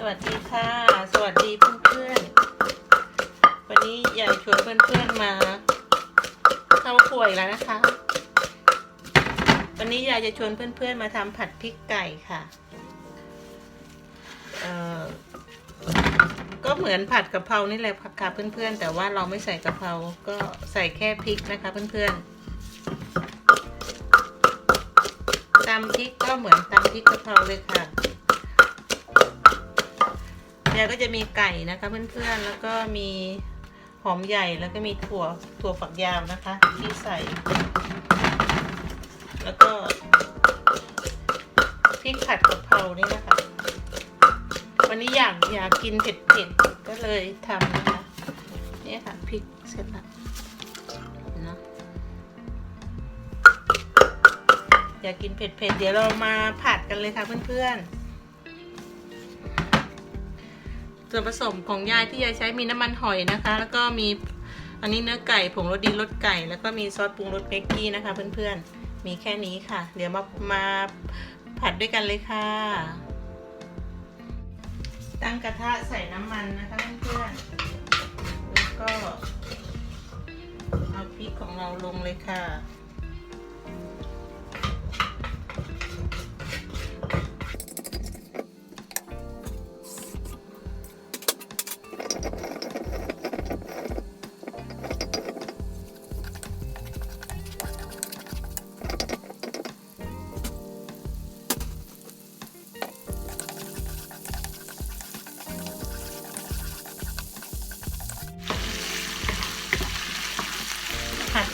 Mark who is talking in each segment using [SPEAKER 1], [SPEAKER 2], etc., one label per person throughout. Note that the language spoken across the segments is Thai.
[SPEAKER 1] สวัสดีค่ะ สวัสดีเพื่อนๆ วันนี้ยายชวนเพื่อนๆมาเข้าครัวอีกแล้วนะคะ วันนี้ยายจะชวนเพื่อนๆมาทำผัดพริกไก่ค่ะ เอ่อ ก็เหมือนผัดกะเพรานี่แหละค่ะเพื่อนๆ แต่ว่าเราไม่ใส่กะเพรา ก็ใส่แค่พริกนะคะเพื่อนๆตำพริกก็เหมือนตำพริกกะเพราเลยค่ะ ยายก็จะมีไก่นะคะเพื่อนๆ แล้วก็มีหอมใหญ่แล้วก็มีถั่วถั่วฝักยาวนะคะ ที่ใส่ แล้วก็พริกผัดกะเพรานี่นะคะ วันนี้อยากอยากกินเผ็ดๆ ก็เลยทำนะคะนี่ค่ะพริกเสร็จแล้วเนาะอยากกินเผ็ดๆ เดี๋ยวเรามาผัดกันเลยค่ะเพื่อนๆ ส่วนผสมของยายที่ยายใช้มีน้ำมันหอยนะคะ แล้วก็มีอันนี้เนื้อไก่ผงรสดีรสไก่ แล้วก็มีซอสปรุงรสเบกกี้นะคะเพื่อนๆ มีแค่นี้ค่ะ เดี๋ยวมามาผัดด้วยกันเลยค่ะ ตั้งกระทะใส่น้ำมันนะคะเพื่อนๆ แล้วก็เอาพริกของเราลงเลยค่ะ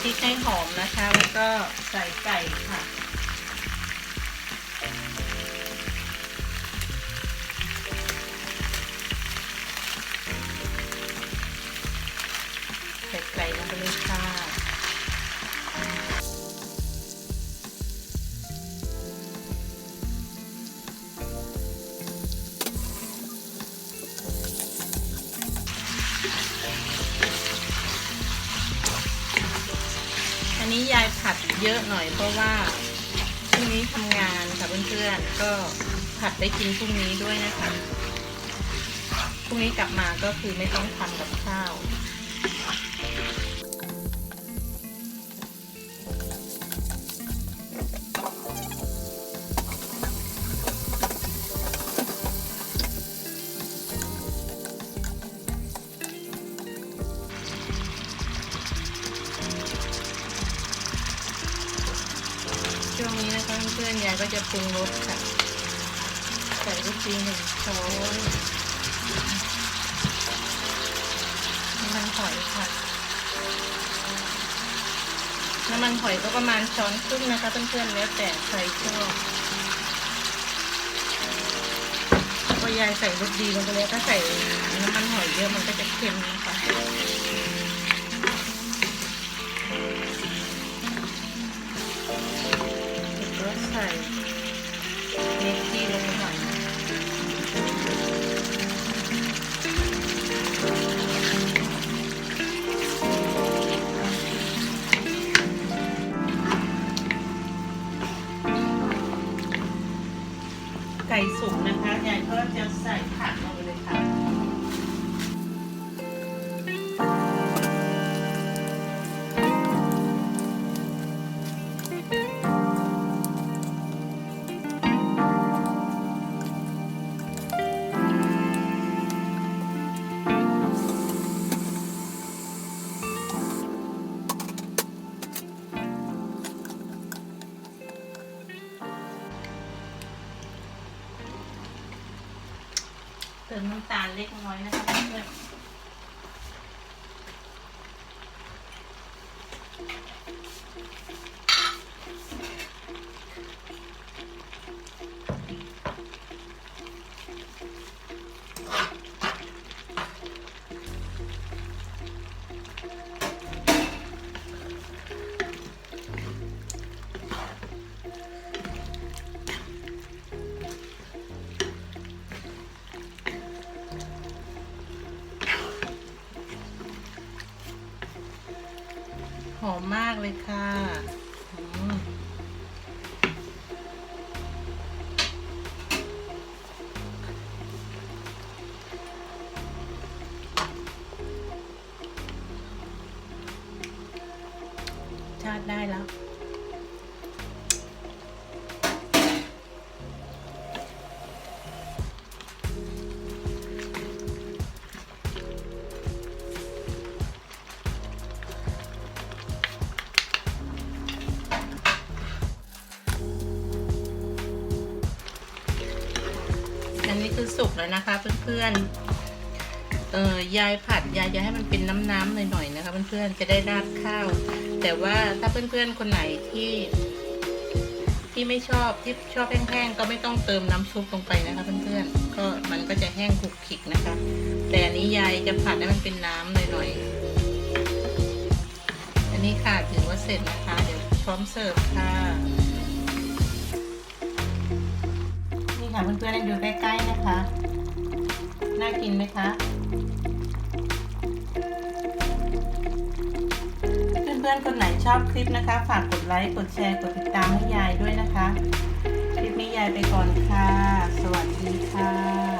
[SPEAKER 1] พริกให้หอมนะคะ แล้วก็ใส่ไก่ค่ะ อันนี้ยายผัดเยอะหน่อยเพราะว่าพรุ่งนี้ทำงานค่ะเพื่อนๆก็ผัดได้กินพรุ่งนี้ด้วยนะคะพรุ่งนี้กลับมาก็คือไม่ต้องทำกับข้าว เพื่อนๆยายก็จะปรุงรสค่ะ ใส่ลูกชีหนึ่งช้อนน้ำมันหอยค่ะ น้ำมันหอยก็ประมาณช้อนครึ่งนะคะเพื่อนๆแล้วแต่ใครชอบพอยายใส่รสดีลงไปเลยถ้าใส่น้ำมันหอยเยอะมันก็จะเค็มนะคะ นะคะยายก็จะใส่ผักลงไปเลยค่ะ ติมน้ำตาลเล็กน้อยนะคะเพื่อน อมมากเลยค่ะชาติได้แล้ว สุกแล้วนะคะเพื่อนๆเออยายผัดยายจะให้มันเป็นน้ำๆหน่อยๆนะคะเพื่อนๆจะได้ราดข้าว แต่ว่าถ้าเพื่อนๆคนไหนที่ ที่ไม่ชอบที่ชอบแห้งๆก็ไม่ต้องเติมน้ำซุปลงไปนะคะ เพื่อนๆก็มันก็จะแห้งคลุกคลิกนะคะ แต่อันนี้ยายจะผัดให้มันเป็นน้ำหน่อยๆอันนี้ค่ะถือว่าเสร็จนะคะ เดี๋ยวพร้อมเสิร์ฟค่ะ ค่ะเพื่อนๆได้ดูใกล้ๆนะคะ น่ากินไหมคะ เพื่อนๆคนไหนชอบคลิปนะคะ ฝากกดไลค์ กดแชร์ กดติดตามให้ยายด้วยนะคะ คลิปนี้ยายไปก่อนค่ะ สวัสดีค่ะ